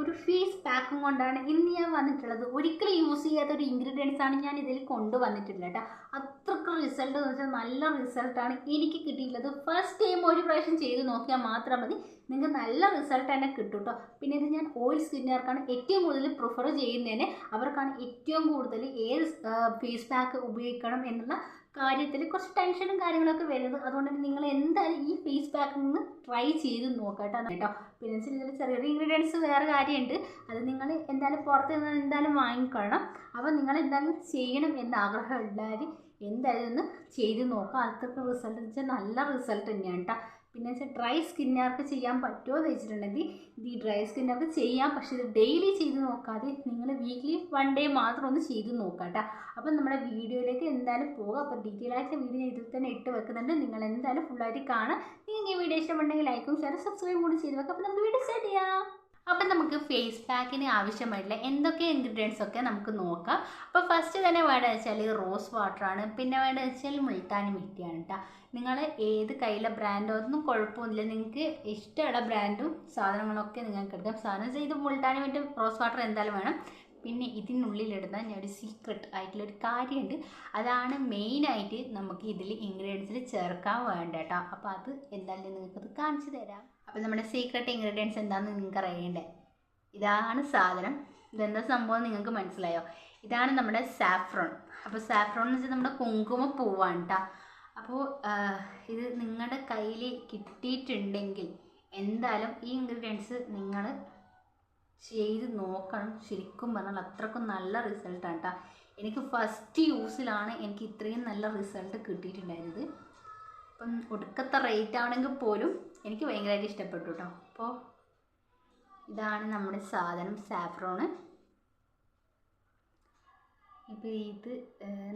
ഒരു ഫേസ് പാക്കും കൊണ്ടാണ് ഇന്ന് ഞാൻ വന്നിട്ടുള്ളത്. ഒരിക്കലും യൂസ് ചെയ്യാത്ത ഒരു ഇൻഗ്രീഡിയൻസ് ആണ് ഞാൻ ഇതിൽ കൊണ്ടുവന്നിട്ടുള്ളത് കേട്ടോ. അത്രയ്ക്ക് റിസൾട്ട് എന്ന് വെച്ചാൽ നല്ല റിസൾട്ടാണ് എനിക്ക് കിട്ടിയിട്ടുള്ളത്. ഫസ്റ്റ് ടൈം ഒരു പ്രാവശ്യം ചെയ്ത് നോക്കിയാൽ മാത്രം മതി. നിങ്ങൾക്ക് നല്ല റിസൾട്ട് തന്നെ കിട്ടും കേട്ടോ. പിന്നെ ഇത് ഞാൻ ഓയിൽ സ്കിന്നുകാർക്കാണ് ഏറ്റവും കൂടുതൽ പ്രിഫർ ചെയ്യുന്നതിന് അവർക്കാണ് ഏറ്റവും കൂടുതൽ ഏത് ഫേസ് പാക്ക് ഉപയോഗിക്കണം എന്നുള്ള കാര്യത്തിൽ കുറച്ച് ടെൻഷനും കാര്യങ്ങളൊക്കെ വരുന്നത്. അതുകൊണ്ട് നിങ്ങൾ എന്തായാലും ഈ ഫേസ് പാക്കിൽ നിന്ന് ട്രൈ ചെയ്ത് നോക്കട്ടോ കേട്ടോ. പിന്നെ വെച്ചാൽ ചെറിയ ചെറിയ ഇൻഗ്രീഡിയൻസ് വേറെ കാര്യമുണ്ട്. അത് നിങ്ങൾ എന്തായാലും പുറത്ത് നിന്ന് എന്തായാലും വാങ്ങിക്കൊള്ളണം. അപ്പോൾ നിങ്ങൾ എന്തായാലും ചെയ്യണം എന്ന് ആഗ്രഹമുള്ളവർ എന്തായാലും ഒന്ന് ചെയ്ത് നോക്കാം. അത്രയ്ക്ക് റിസൾട്ട് വെച്ചാൽ നല്ല റിസൾട്ട് തന്നെയാണ് കേട്ടോ പിന്നെ വെച്ചാൽ ഡ്രൈ സ്കിന്നുകാർക്ക് ചെയ്യാൻ പറ്റുമോ എന്ന് വെച്ചിട്ടുണ്ടെങ്കിൽ ഇത് ഈ ഡ്രൈ സ്കിന്നുകാർക്ക് ചെയ്യാം. പക്ഷേ ഇത് ഡെയിലി ചെയ്ത് നോക്കാതെ നിങ്ങൾ വീക്ക്ലി വൺ ഡേ മാത്രം ഒന്ന് ചെയ്ത് നോക്കാം കേട്ടോ. അപ്പം നമ്മുടെ വീഡിയോയിലേക്ക് എന്തായാലും പോകാം. അപ്പോൾ ഡീറ്റെയിൽ ആയിട്ട് വീഡിയോ ഇതിൽ തന്നെ ഇട്ട് വെക്കുന്നുണ്ട്. നിങ്ങൾ എന്തായാലും ഫുള്ളായിട്ട് കാണാം. നിങ്ങൾക്ക് ഈ വീഡിയോ ഇഷ്ടമുണ്ടെങ്കിൽ ലൈക്കും ഷെയർ സബ്സ്ക്രൈബും കൂടി ചെയ്ത് വെക്കാം. അപ്പോൾ നമുക്ക് വീഡിയോ സ്റ്റാർട്ട് ചെയ്യാം. അപ്പം നമുക്ക് ഫേസ് പാക്കിന് ആവശ്യമായിട്ടുള്ള എന്തൊക്കെ ഇൻഗ്രീഡിയൻസ് ഒക്കെ നമുക്ക് നോക്കാം. അപ്പോൾ ഫസ്റ്റ് തന്നെ വേണ്ടത് വെച്ചാൽ റോസ് വാട്ടറാണ് പിന്നെ വേണ്ടത് വെച്ചാൽ മുൾത്താനി മിറ്റിയാണ് കേട്ടോ നിങ്ങൾ ഏത് കയ്യിലെ ബ്രാൻഡോ ഒന്നും കുഴപ്പമൊന്നുമില്ല. നിങ്ങൾക്ക് ഇഷ്ടമുള്ള ബ്രാൻഡും സാധനങ്ങളൊക്കെ നിങ്ങൾക്ക് എടുക്കാം സാധനം ചെയ്ത് മുൾത്താനി മിറ്റും റോസ് വാട്ടർ എന്തായാലും വേണം. പിന്നെ ഇതിനുള്ളിലിടുന്ന ഞാൻ ഒരു സീക്രട്ട് ആയിട്ടുള്ളൊരു കാര്യമുണ്ട്. അതാണ് മെയിനായിട്ട് നമുക്ക് ഇതിൽ ഇൻഗ്രീഡിയൻസിൽ ചേർക്കാൻ വേണ്ട കേട്ടോ അപ്പോൾ അത് എന്തായാലും നിങ്ങൾക്കത് കാണിച്ചു തരാം. അപ്പോൾ നമ്മുടെ സീക്രട്ട് ഇൻഗ്രീഡിയൻസ് എന്താണെന്ന് നിങ്ങൾക്ക് അറിയണ്ടേ? ഇതാണ് സാധനം. ഇതെന്താ സംഭവം നിങ്ങൾക്ക് മനസ്സിലായോ? ഇതാണ് നമ്മുടെ സാഫ്രോൺ അപ്പോൾ സാഫ്രോൺ എന്ന് വെച്ചാൽ നമ്മുടെ കുങ്കുമ പൂവാണ് കേട്ടോ അപ്പോൾ ഇത് നിങ്ങളുടെ കയ്യിൽ കിട്ടിയിട്ടുണ്ടെങ്കിൽ എന്തായാലും ഈ ഇൻഗ്രീഡിയൻസ് നിങ്ങൾ ചെയ്ത് നോക്കണം ശരിക്കും പറഞ്ഞാൽ അത്രക്കും നല്ല റിസൾട്ടാണ് കേട്ടോ എനിക്ക് ഫസ്റ്റ് യൂസിലാണ് എനിക്ക് ഇത്രയും നല്ല റിസൾട്ട് കിട്ടിയിട്ടുണ്ടായിരുന്നത്. അപ്പം ഒടുക്കത്തെ റേറ്റ് ആണെങ്കിൽ പോലും എനിക്ക് ഭയങ്കരമായിട്ട് ഇഷ്ടപ്പെട്ടു കേട്ടോ അപ്പോൾ ഇതാണ് നമ്മുടെ സാധനം സാഫ്രോണ് ഇപ്പോൾ ഇത്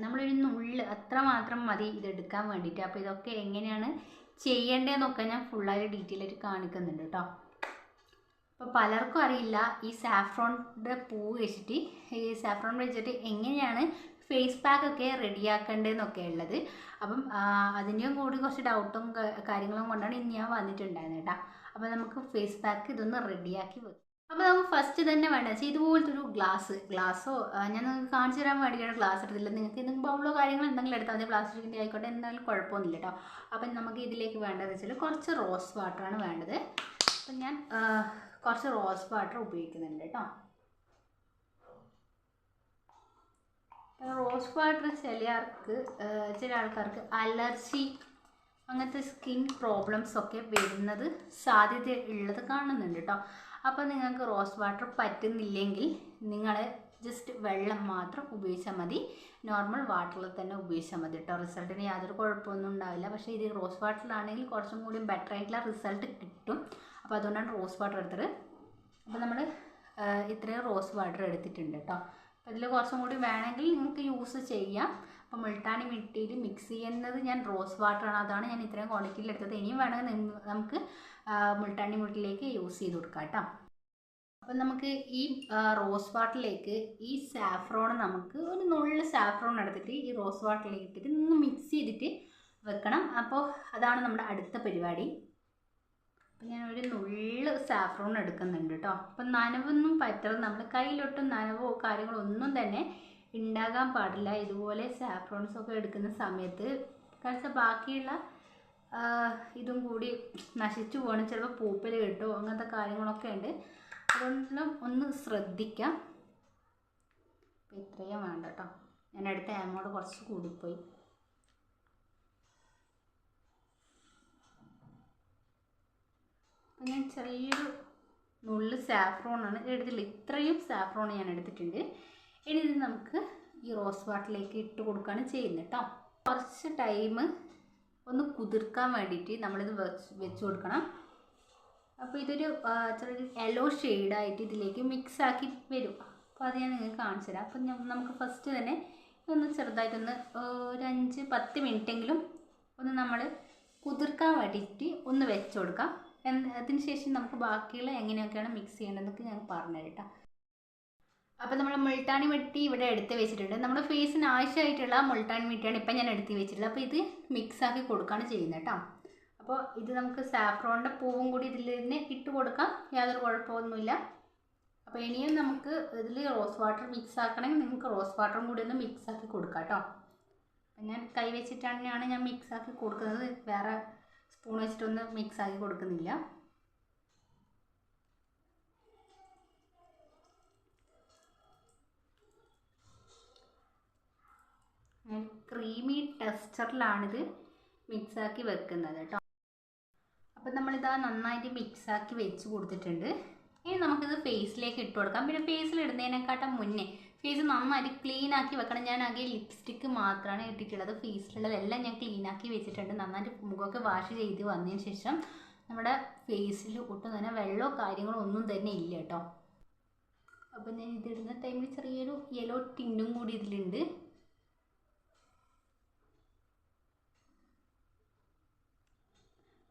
നമ്മളൊരു നുള്ള് അത്ര മാത്രം മതി ഇതെടുക്കാൻ വേണ്ടിയിട്ട്. അപ്പോൾ ഇതൊക്കെ എങ്ങനെയാണ് ചെയ്യേണ്ടതെന്നൊക്കെ ഞാൻ ഫുള്ളായിട്ട് ഡീറ്റെയിൽ ആയിട്ട് കാണിക്കുന്നുണ്ട് കേട്ടോ അപ്പോൾ പലർക്കും അറിയില്ല ഈ സാഫ്രോണിന്റെ പൂ വെച്ചിട്ട് ഈ സാഫ്രോൺ വെച്ചിട്ട് എങ്ങനെയാണ് ഫേസ് പാക്ക് ഒക്കെ റെഡിയാക്കേണ്ടതെന്നൊക്കെ ഉള്ളത്. അപ്പം അതിന്റെയും കൂടി കുറച്ച് ഡൗട്ടും കാര്യങ്ങളും കൊണ്ടാണ് ഇന്ന് ഞാൻ വന്നിട്ടുണ്ടായിരുന്നത് കേട്ടോ. അപ്പോൾ നമുക്ക് ഫേസ് പാക്ക് ഇതൊന്ന് റെഡിയാക്കി വെക്കാം. അപ്പോൾ നമുക്ക് ഫസ്റ്റ് തന്നെ വേണ്ട വെച്ചാൽ ഇതുപോലത്തെ ഒരു ഗ്ലാസ് ഗ്ലാസ്സോ ഞാൻ നിങ്ങൾക്ക് കാണിച്ചു തരാൻ വേണ്ടിയാണ് ഗ്ലാസ് എടുത്തില്ല നിങ്ങൾക്ക് എന്തെങ്കിലും ബൗളോ കാര്യങ്ങൾ എന്തെങ്കിലും എടുത്താൽ മതി. പ്ലാസ്റ്റിക്കിന്റെ ആയിക്കോട്ടെ എന്തായാലും കുഴപ്പമൊന്നുമില്ല കേട്ടോ. അപ്പം നമുക്ക് ഇതിലേക്ക് വേണ്ടതെന്ന് വെച്ചാൽ കുറച്ച് റോസ് വാട്ടറാണ് വേണ്ടത്. അപ്പം ഞാൻ കുറച്ച് റോസ് വാട്ടർ ഉപയോഗിക്കുന്നുണ്ട് കേട്ടോ. റോസ് വാട്ടർ ചില ആൾക്ക് ചില ആൾക്കാർക്ക് അലർജി അങ്ങനത്തെ സ്കിൻ പ്രോബ്ലംസ് ഒക്കെ വരുന്നത് സാധ്യത ഉള്ളത് കാണുന്നുണ്ട് കേട്ടോ. അപ്പോൾ നിങ്ങൾക്ക് റോസ് വാട്ടർ പറ്റുന്നില്ലെങ്കിൽ നിങ്ങൾ ജസ്റ്റ് വെള്ളം മാത്രം ഉപയോഗിച്ചാൽ മതി. നോർമൽ വാട്ടറിൽ തന്നെ ഉപയോഗിച്ചാൽ മതി കേട്ടോ. റിസൾട്ടിന് യാതൊരു കുഴപ്പമൊന്നും ഉണ്ടാവില്ല. പക്ഷേ ഇത് റോസ് വാട്ടറിലാണെങ്കിൽ കുറച്ചും കൂടി ബെറ്റർ ആയിട്ടുള്ള റിസൾട്ട് കിട്ടും. അപ്പോൾ അതുകൊണ്ടാണ് റോസ് വാട്ടർ എടുത്തത്. അപ്പോൾ നമ്മൾ ഇത്രയും റോസ് വാട്ടർ എടുത്തിട്ടുണ്ട് കേട്ടോ അപ്പോൾ ഇതിൽ കുറച്ചും കൂടി വേണമെങ്കിൽ നിങ്ങൾക്ക് യൂസ് ചെയ്യാം. അപ്പോൾ മുൾട്ടാണി മിട്ടിയിൽ മിക്സ് ചെയ്യുന്നത് ഞാൻ റോസ് വാട്ടറാണ് അതാണ് ഞാൻ ഇത്രയും ക്വാണ്ടിറ്റിയിൽ എടുത്തത്. ഇനിയും വേണമെങ്കിൽ നമുക്ക് മുൾട്ടാണി മിട്ടിലേക്ക് യൂസ് ചെയ്ത് കൊടുക്കാം കേട്ടോ അപ്പം നമുക്ക് ഈ റോസ് വാട്ടറിലേക്ക് ഈ സാഫ്രോൺ നമുക്ക് ഒരു നുള്ളിൽ സാഫ്രോൺ എടുത്തിട്ട് ഈ റോസ് വാട്ടറിലേക്ക് ഇട്ടിട്ട് ഒന്ന് മിക്സ് ചെയ്തിട്ട് വെക്കണം. അപ്പോൾ അതാണ് നമ്മുടെ അടുത്ത പരിപാടി. അപ്പം ഞാൻ ഒരു നുള്ള് സാഫ്രോൺ എടുക്കുന്നുണ്ട് കേട്ടോ അപ്പം നനവൊന്നും പറ്റരുത് നമ്മുടെ കയ്യിലൊട്ടും നനവോ കാര്യങ്ങളോ ഒന്നും തന്നെ ഉണ്ടാകാൻ പാടില്ല. ഇതുപോലെ സാഫ്രോൺസ് ഒക്കെ എടുക്കുന്ന സമയത്ത് കാരണം ബാക്കിയുള്ള ഇതും കൂടി നശിച്ചു പോകണം ചിലപ്പോൾ പൂപ്പൽ കിട്ടുമോ അങ്ങനത്തെ കാര്യങ്ങളൊക്കെ ഉണ്ട്. അതുകൊണ്ടെല്ലാം ഒന്ന് ശ്രദ്ധിക്കാം. ഇത്രയും വേണ്ട കേട്ടോ ഞാൻ അടുത്ത ആമോട് കുറച്ച് കൂടിപ്പോയി അപ്പം ഞാൻ ചെറിയൊരു നുള്ള് സാഫ്രോണാണ് എടുത്തില്ല ഇത്രയും സാഫ്രോൺ ഞാൻ എടുത്തിട്ടുണ്ട്. ഇനി ഇത് നമുക്ക് ഈ റോസ് വാട്ടറിലേക്ക് ഇട്ട് കൊടുക്കുകയാണ് ചെയ്യുന്നത് കേട്ടോ കുറച്ച് ടൈം ഒന്ന് കുതിർക്കാൻ വേണ്ടിയിട്ട് നമ്മളിത് വെച്ച് വെച്ച് കൊടുക്കണം. അപ്പോൾ ഇതൊരു ചെറിയൊരു യെല്ലോ ഷെയ്ഡായിട്ട് ഇതിലേക്ക് മിക്സ് ആക്കി വരും. അപ്പോൾ അത് ഞാൻ നിങ്ങൾക്ക് കാണിച്ചു തരാം. അപ്പം നമുക്ക് ഫസ്റ്റ് തന്നെ ഒന്ന് ചെറുതായിട്ടൊന്ന് ഒരു അഞ്ച് പത്ത് മിനിറ്റെങ്കിലും ഒന്ന് നമ്മൾ കുതിർക്കാൻ വേണ്ടിയിട്ട് ഒന്ന് വെച്ച് കൊടുക്കാം. അതിന് ശേഷം നമുക്ക് ബാക്കിയുള്ള എങ്ങനെയൊക്കെയാണ് മിക്സ് ചെയ്യേണ്ടതെന്നൊക്കെ ഞാൻ പറഞ്ഞു കേട്ടോ. അപ്പോൾ നമ്മൾ മുൾട്ടാണി വെട്ടി ഇവിടെ എടുത്ത് വെച്ചിട്ടുണ്ട്. നമ്മുടെ ഫേസിന് ആവശ്യമായിട്ടുള്ള മുൾട്ടാണി വെട്ടിയാണ് ഇപ്പം ഞാൻ എടുത്ത് വെച്ചിട്ടുള്ളത്. അപ്പോൾ ഇത് മിക്സ് ആക്കി കൊടുക്കുകയാണ് ചെയ്യുന്നത് കേട്ടോ. അപ്പോൾ ഇത് നമുക്ക് സാഫ്രോണിന്റെ പൂവും കൂടി ഇതിൽ തന്നെ ഇട്ട് കൊടുക്കാം. യാതൊരു കുഴപ്പമൊന്നുമില്ല. അപ്പോൾ ഇനിയും നമുക്ക് ഇതിൽ റോസ് വാട്ടർ മിക്സ് ആക്കണമെങ്കിൽ നിങ്ങൾക്ക് റോസ് വാട്ടറും കൂടി ഒന്ന് മിക്സ് ആക്കി കൊടുക്കാം കേട്ടോ. ഞാൻ കൈ വെച്ചിട്ടാണ് ഞാൻ മിക്സ് ആക്കി കൊടുക്കുന്നത്. വേറെ സ്പൂൺ വെച്ചിട്ടൊന്ന് മിക്സ് ആക്കി കൊടുക്കുന്നില്ല. ക്രീമി ടെക്സ്ചറിലാണിത് മിക്സാക്കി വെക്കുന്നത് കേട്ടോ അപ്പം നമ്മളിതാ നന്നായിട്ട് മിക്സാക്കി വെച്ച് കൊടുത്തിട്ടുണ്ട്. ഇനി നമുക്കിത് ഫേസിലേക്ക് ഇട്ട് കൊടുക്കാം. പിന്നെ ഫേസിൽ ഇടുന്നതിനെക്കാട്ടും മുന്നേ ഫേസ് നന്നായിട്ട് ക്ലീൻ ആക്കി വെക്കണം. ഞാൻ ആകെ ലിപ്സ്റ്റിക്ക് മാത്രമാണ് ഇട്ടിട്ടുള്ളത്. ഫേസിലുള്ളതെല്ലാം ഞാൻ ക്ലീൻ ആക്കി വെച്ചിട്ടുണ്ട്. നന്നായിട്ട് മുഖമൊക്കെ വാഷ് ചെയ്ത് വന്നതിന് ശേഷം നമ്മുടെ ഫേസിൽ ഒട്ടും തന്നെ വെള്ളമോ കാര്യങ്ങളോ ഒന്നും തന്നെ ഇല്ല കേട്ടോ. അപ്പം ഞാൻ ഇതിടുന്ന ടൈമിൽ ചെറിയൊരു യെല്ലോ ടിന്നും കൂടി ഇതിലുണ്ട്.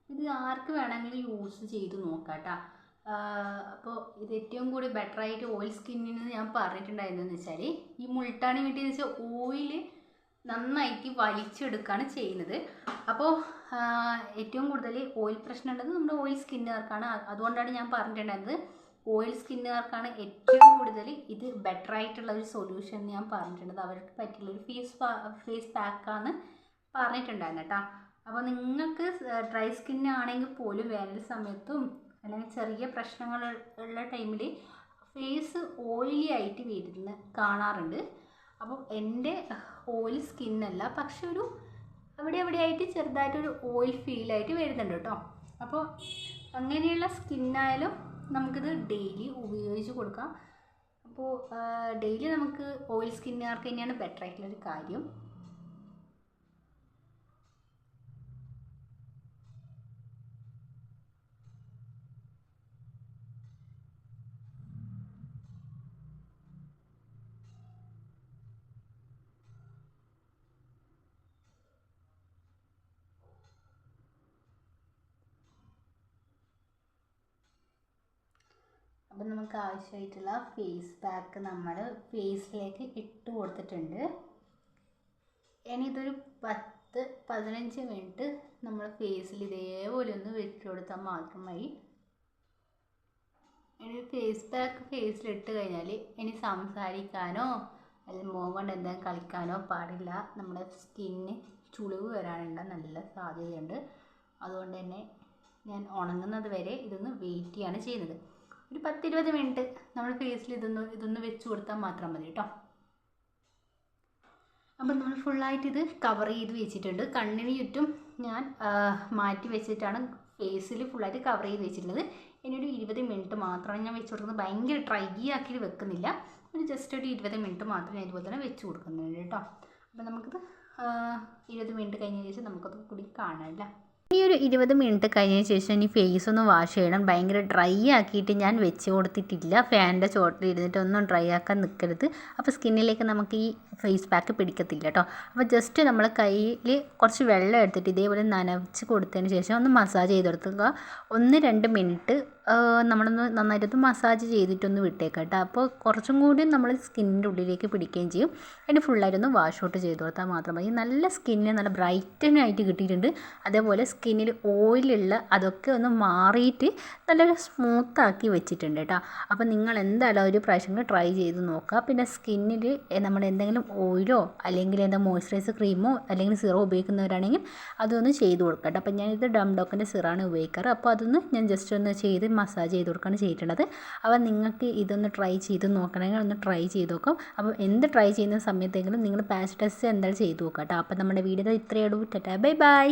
ഇത് ആർക്ക് വേണമെങ്കിലും യൂസ് ചെയ്ത് നോക്കാം കേട്ടോ. അപ്പോൾ ഇത് ഏറ്റവും കൂടി ബെറ്റർ ആയിട്ട് ഓയിൽ സ്കിന്നിന് ഞാൻ പറഞ്ഞിട്ടുണ്ടായിരുന്നെന്ന് വെച്ചാൽ ഈ മുൾട്ടാണി വീട്ടിൽ വെച്ചാൽ ഓയിൽ നന്നായിട്ട് വലിച്ചെടുക്കുകയാണ് ചെയ്യുന്നത്. അപ്പോൾ ഏറ്റവും കൂടുതൽ ഓയിൽ പ്രശ്നം ഉള്ളത് നമ്മുടെ ഓയിൽ സ്കിന്നുകാർക്കാണ് അതുകൊണ്ടാണ് ഞാൻ പറഞ്ഞിട്ടുണ്ടായിരുന്നത്. ഓയിൽ സ്കിന്നുകാർക്കാണ് ഏറ്റവും കൂടുതൽ ഇത് ബെറ്റർ ആയിട്ടുള്ള ഒരു സൊല്യൂഷൻ ഞാൻ പറഞ്ഞിട്ടുണ്ട് അവർക്ക് പറ്റിയുള്ള ഒരു ഫേസ് ഫേസ് പാക്കാണ് പറഞ്ഞിട്ടുണ്ടായിരുന്നു കേട്ടോ. അപ്പോൾ നിങ്ങൾക്ക് ഡ്രൈ സ്കിന്നാണെങ്കിൽ പോലും വേനൽ സമയത്തും അല്ലെങ്കിൽ ചെറിയ പ്രശ്നങ്ങൾ ഉള്ള ടൈമിൽ ഫേസ് ഓയിലി ആയിട്ട് വരുന്ന കാണാറുണ്ട്. അപ്പോൾ എന്റെ ഓയിൽ സ്കിന്നല്ല പക്ഷെ ഒരു അവിടെ ആയിട്ട് ചെറുതായിട്ടൊരു ഓയിൽ ഫീലായിട്ട് വരുന്നുണ്ട് കേട്ടോ. അപ്പോൾ അങ്ങനെയുള്ള സ്കിന്നായാലും നമുക്കിത് ഡെയിലി ഉപയോഗിച്ച് കൊടുക്കാം. അപ്പോൾ ഡെയിലി നമുക്ക് ഓയിൽ സ്കിന്നുകാർക്ക് തന്നെയാണ് ബെറ്റർ ആയിട്ടുള്ളൊരു കാര്യം. അപ്പം നമുക്ക് ആവശ്യമായിട്ടുള്ള ഫേസ് പാക്ക് നമ്മൾ ഫേസിലേക്ക് ഇട്ട് കൊടുത്തിട്ടുണ്ട്. ഇനി ഇതൊരു പത്ത് പതിനഞ്ച് മിനിറ്റ് നമ്മൾ ഫേസിൽ ഇതേപോലെ ഒന്ന് വെച്ച് കൊടുത്താൽ മാത്രമായി. ഇനി ഫേസ് പാക്ക് ഫേസിലിട്ട് കഴിഞ്ഞാൽ ഇനി സംസാരിക്കാനോ അല്ലെങ്കിൽ മുഖം കൊണ്ട് എന്തെങ്കിലും കളിക്കാനോ പാടില്ല. നമ്മുടെ സ്കിന്നിന് ചുളിവ് വരാനുള്ള നല്ല സാധ്യതയുണ്ട്. അതുകൊണ്ട് തന്നെ ഞാൻ ഉണങ്ങുന്നത് വരെ ഇതൊന്ന് വെയിറ്റ് ചെയ്യാണ് ചെയ്യുന്നത്. ഒരു പത്തിരുപത് മിനിറ്റ് നമ്മൾ ഫേസിൽ ഇതൊന്ന് ഇതൊന്ന് വെച്ച് കൊടുത്താൽ മാത്രം മതി കേട്ടോ. അപ്പം നമ്മൾ ഫുള്ളായിട്ട് ഇത് കവർ ചെയ്ത് വെച്ചിട്ടുണ്ട്. കണ്ണിന് ചുറ്റും ഞാൻ മാറ്റി വെച്ചിട്ടാണ് ഫേസിൽ ഫുള്ളായിട്ട് കവർ ചെയ്ത് വെച്ചിട്ടുള്ളത്. ഇനി ഒരു ഇരുപത് മിനിറ്റ് മാത്രമാണ് ഞാൻ വെച്ച് കൊടുക്കുന്നത്. ഭയങ്കര ഡ്രൈ ആക്കി വെക്കുന്നില്ല. ഒരു ജസ്റ്റ് ഒരു ഇരുപത് മിനിറ്റ് മാത്രം ഞാൻ ഇതുപോലെ തന്നെ വെച്ച് കൊടുക്കുന്നുണ്ട് കേട്ടോ. അപ്പം നമുക്കിത് ഇരുപത് മിനിറ്റ് കഴിഞ്ഞ ശേഷം നമുക്കത് കൂടി കാണാമല്ലോ ഈ ഒരു ഇരുപത് മിനിറ്റ് കഴിഞ്ഞ ശേഷം ഇനി ഫേസ് ഒന്ന് വാഷ് ചെയ്യണം. ഭയങ്കര ഡ്രൈ ആക്കിയിട്ട് ഞാൻ വെച്ച് കൊടുത്തിട്ടില്ല. ഫാനിന്റെ ചോട്ടിൽ ഇരുന്നിട്ട് ഒന്നും ഡ്രൈ ആക്കാൻ നിൽക്കരുത് അപ്പോൾ സ്കിന്നിലേക്ക് നമുക്ക് ഈ ഫേസ് പാക്ക് പിടിക്കത്തില്ല കേട്ടോ അപ്പോൾ ജസ്റ്റ് നമ്മൾ കയ്യിൽ കുറച്ച് വെള്ളം എടുത്തിട്ട് ഇതേപോലെ നനച്ച് കൊടുത്തതിന് ശേഷം ഒന്ന് മസാജ് ചെയ്ത് കൊടുത്തുക ഒന്ന് രണ്ട് മിനിറ്റ് നമ്മളൊന്ന് നന്നായിട്ടൊന്ന് മസാജ് ചെയ്തിട്ടൊന്ന് വിട്ടേക്കാം കേട്ടോ അപ്പോൾ കുറച്ചും കൂടി നമ്മൾ സ്കിന്നിന്റെ ഉള്ളിലേക്ക് പിടിക്കുകയും ചെയ്യും. അതിന് ഫുള്ളായിട്ടൊന്ന് വാഷ് ഔട്ട് ചെയ്ത് കൊടുത്താൽ മാത്രം മതി. നല്ല സ്കിന്നിന് നല്ല ബ്രൈറ്റനായിട്ട് കിട്ടിയിട്ടുണ്ട്. അതേപോലെ സ്കിന്നിൽ ഓയിലുള്ള അതൊക്കെ ഒന്ന് മാറിയിട്ട് നല്ലൊരു സ്മൂത്താക്കി വെച്ചിട്ടുണ്ട് കേട്ടോ. അപ്പോൾ നിങ്ങൾ എന്തായാലും ഒരു പ്രാവശ്യം ട്രൈ ചെയ്ത് നോക്കുക. പിന്നെ സ്കിന്നിൽ നമ്മൾ എന്തെങ്കിലും ഓയിലോ അല്ലെങ്കിൽ എന്താ മോയ്സ്ചറൈസർ ക്രീമോ അല്ലെങ്കിൽ സിറോ ഉപയോഗിക്കുന്നവരാണെങ്കിൽ അതൊന്ന് ചെയ്ത് കൊടുക്കട്ടോ കേട്ടോ. അപ്പോൾ ഞാനിത് ഡം ഡോക്കിന്റെ സിറാണ് ഉപയോഗിക്കാറ്. അപ്പോൾ അതൊന്ന് ഞാൻ ജസ്റ്റ് ഒന്ന് ചെയ്ത് മസാജ് ചെയ്ത് കൊടുക്കുകയാണ് ചെയ്തിട്ടുള്ളത്. അപ്പോൾ നിങ്ങൾക്ക് ഇതൊന്ന് ട്രൈ ചെയ്ത് നോക്കണമെങ്കിൽ ഒന്ന് ട്രൈ ചെയ്ത് നോക്കും. അപ്പോൾ എന്ത് ട്രൈ ചെയ്യുന്ന സമയത്തെങ്കിലും നിങ്ങൾ പാച്ച് ടെസ്റ്റ് എന്തായാലും ചെയ്ത് നോക്കാം കേട്ടോ. അപ്പോൾ നമ്മുടെ വീഡിയോ ഇത്രയേ ഉള്ളൂ. Tata bye bye